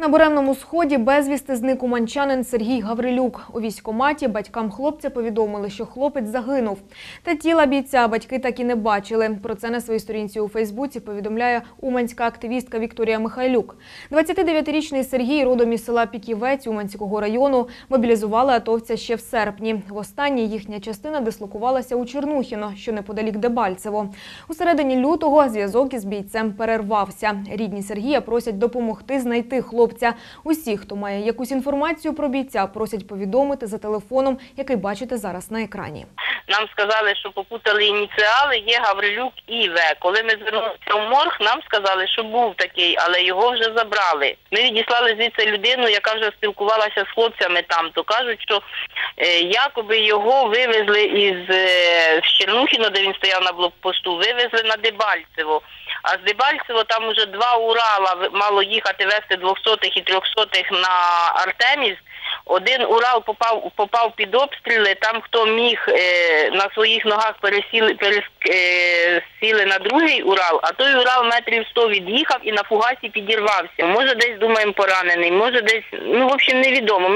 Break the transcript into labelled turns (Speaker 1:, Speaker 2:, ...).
Speaker 1: На буремному сході безвісти зник уманчанин Сергій Гаврилюк. У військкоматі батькам хлопця повідомили, що хлопець загинув. Та тіла бійця батьки так і не бачили. Про це на своїй сторінці у Фейсбуці повідомляє уманська активістка Вікторія Михайлюк. 29-річний Сергій, родом із села Піківець Уманського району, мобілізували атовця ще в серпні. Востаннє їхня частина дислокувалася у Чернухіно, що неподалік Дебальцево. У середині лютого зв'язок із бійцем перервався. Рідні Сергія просять допомогти знайти хлопця. Усі, хто має якусь інформацію про бійця, просять повідомити за телефоном, який бачите зараз на екрані.
Speaker 2: Нам сказали, що попутали ініціали, є Гаврилюк і В. Коли ми звернулися в морг, нам сказали, що був такий, але його вже забрали. Ми відіслали звідси людину, яка вже спілкувалася з хлопцями там, то кажуть, що е, якоби його вивезли із е, Чернухіно, де він стояв на блокпосту, вивезли на Дебальцево. А з Дебальцево там уже два Урала мало їхати вести 200-х і 300-х на Артеміс. Один Урал попав попав під обстріли. Там хто міг е, на своїх ногах пересіли перес, е, на другий Урал, а той Урал метрів 100 від'їхав і на фугасі підірвався. Може, десь думаємо поранений, може десь ну в общем невідомо.